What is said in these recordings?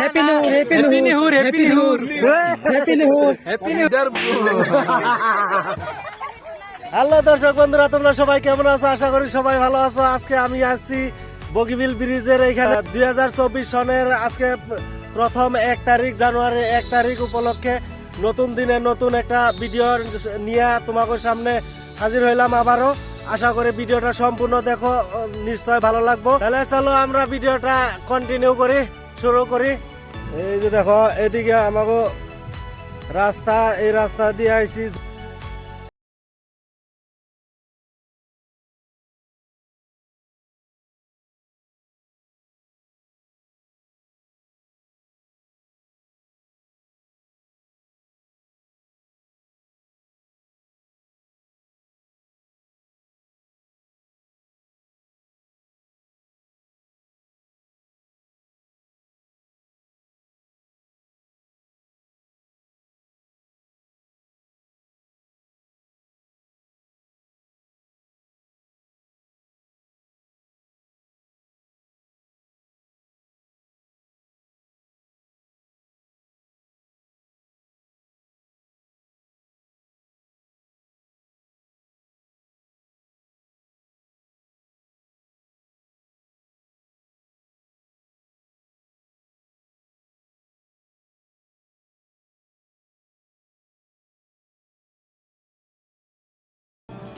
Happy new happy new happy new happy new happy new hello দর্শক বন্ধুরা তোমরা সবাই কেমন আছো? আশা করি সবাই ভালো আছো। আজকে আমি আসছি বগিবিল ব্রিজের এইখানে। দুই সনের আজকে প্রথম এক তারিখ জানুয়ারি এক তারিখ উপলক্ষে নতুন দিনে নতুন একটা ভিডিও নিয়ে তোমাদের সামনে হাজির হইলাম আবারও। আশা করি ভিডিওটা সম্পূর্ণ দেখো নিশ্চয় ভালো লাগবো। তাহলে চলো আমরা ভিডিওটা কন্টিনিউ করি। শুরু করি এই যে দেখো এদিকে আমাকে রাস্তা এই রাস্তা দিয়ে আইছি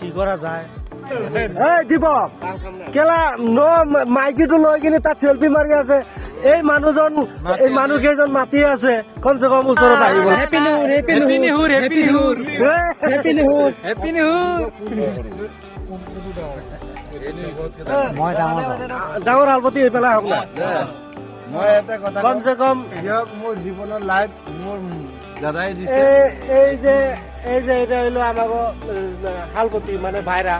কি করা যায়? এই দীপক কেলা নো মাইকিটো লৈ কিনে তাত চেলফি মাৰি আছে। এই মানুহজন এই মানুহ কেইজন মাতি আছে কমচে কম ওচৰত আহিব। ডাঙৰ আলপতি হৈ পেলাই আহক না। মই এটা কথা কমচে কম দিয়ক মোৰ জীৱনৰ লাইফ মোৰ দাদাই দিছে। এই যে এই যে এটা হইল আমাকে হালপতি মানে ভাইরা।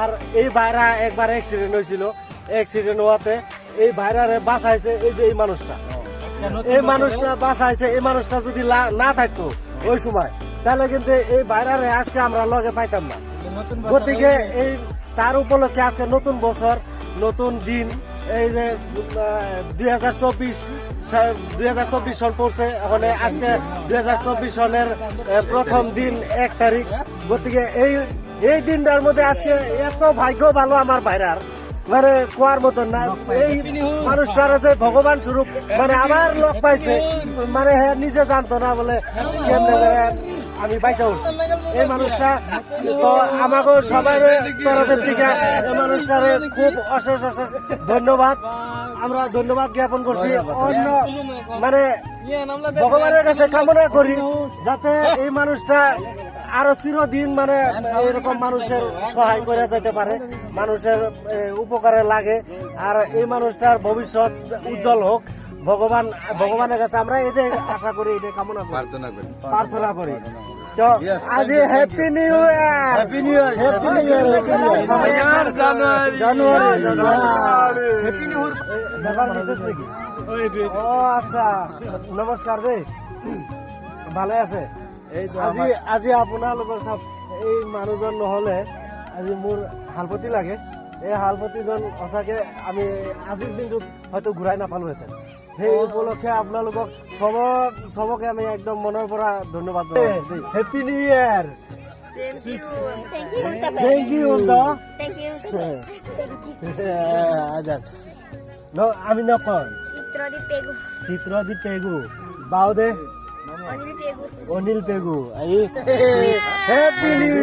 আর এই ভাইরা একবার অ্যাক্সিডেন্ট হয়েছিল অ্যাক্সিডেন্ট হওয়াতে এই ভাইরারে বাঁচাইছে এই যে এই মানুষটা। এই মানুষটা বাঁচাইছে এই মানুষটা যদি না থাকতো ওই সময় তাহলে কিন্তু এই ভাইরারে আজকে আমরা লগে পাইতাম না। গতিকে এই তার উপলক্ষে আজকে নতুন বছর নতুন দিন এই যে দুই হাজার চব্বিশ দুই হাজার চব্বিশ সন পড়ছে। ওখানে আজকে দুই হাজার চব্বিশ সনের প্রথম দিন এক তারিখ। গতিকে এই এই দিনটার মধ্যে আজকে এত ভাগ্য ভালো আমার বাইরার মানে কোয়ার মতন না। এই মানুষটার যে ভগবান স্বরূপ মানে আমার লোক পাইছে। মানে হ্যাঁ নিজে জানতো না বলে আমি বাইসা এই মানুষটা, তো আমাকে সবাই তরফের থেকে এই মানুষটারে খুব অশেষ অশেষ ধন্যবাদ। আমরা ধন্যবাদ জ্ঞাপন করছি। অন্য মানে ভগবানের কাছে কামনা করি, যাতে এই মানুষটা আরও চিরদিন মানে এরকম মানুষের সহায় করে যেতে পারে, মানুষের উপকারে লাগে। আর এই মানুষটার ভবিষ্যৎ উজ্জ্বল হোক। ভগবান ভগবানের কাছে আমরা এটাই আশা করি এটাই কামনা করি। প্রার্থনা করি। প্রার্থনা করি। তো আজি happy new year happy new year happy new year happy new year জানুয়ারি জানুয়ারি হ্যাপি নিউ বিশেষ নাকি? ও আচ্ছা। নমস্কাৰ দেই ভালে আছে? এই আজি আজি আপোনালোকৰ চাওক এই মানুহজন নহলে আজি মোৰ হালপতি লাগে। এই হালপতিজন সঁচাকে আমি আজিৰ দিনটোত হয়তো ঘূৰাই নাপালোহেঁতেন। সেই উপলক্ষে আপোনালোকক চবক চবকে আমি একদম মনৰ পৰা ধন্যবাদ happy new year. Thank you আমি Pegu. চিত্ৰদীপ পেগু বাউদে Only Pegu. অনিল পেগু। নিউ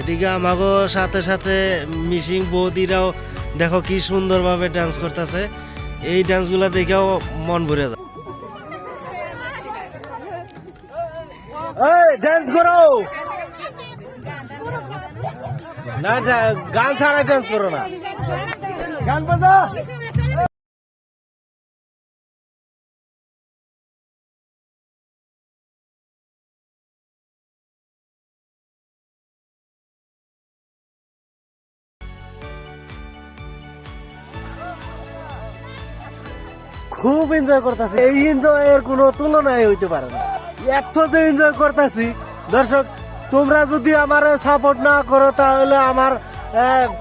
এদিকে আমাগো সাথে সাথে মিসিং বৌদিরাও দেখো কি সুন্দরভাবে ডান্স করতেছে। এই ডান্স ডান্সগুলো দেখেও মন ভরে যায়। ডান্স করো! না গান ছাড়া ডান্স করো না। গান বাজা। খুব এনজয় করতেছি। এই এনজয়ের কোনো তুলনায় হইতে পারে না। এত যে এনজয় করতেছি, দর্শক, তোমরা যদি আমার সাপোর্ট না করো, তাহলে আমার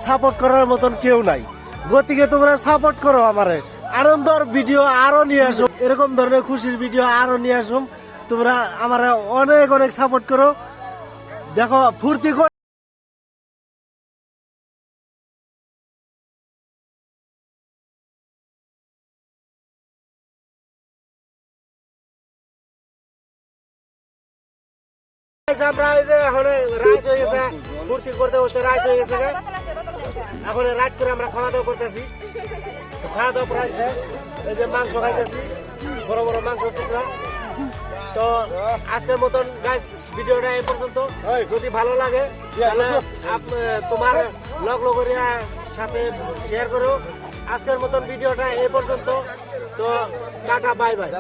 সাপোর্ট করার মতন কেউ নাই। গতিকে তোমরা সাপোর্ট করো আমারে। আনন্দর ভিডিও আরও নিয়ে আসো। এরকম ধরনের খুশির ভিডিও আরও নিয়ে আসো। তোমরা আমার অনেক অনেক সাপোর্ট করো। দেখো, ফুর্তি কর আমরা এই যে এখন রাত হয়ে গেছে। ফুর্তি করতে করতে রাত হয়ে গেছে। এখন রাত করে আমরা খাওয়া দাওয়া করতেছি। খাওয়া দাওয়া প্রায় শেষ। এই যে মাংস খাইতেছি বড় বড় মাংস টুকরা। তো আজকের মতন গাইস ভিডিওটা এই পর্যন্ত। যদি ভালো লাগে তাহলে আপ- তোমার লগ লগরিয়ার সাথে শেয়ার করো। আজকের মতন ভিডিওটা এই পর্যন্ত। তো টাটা বাই বাই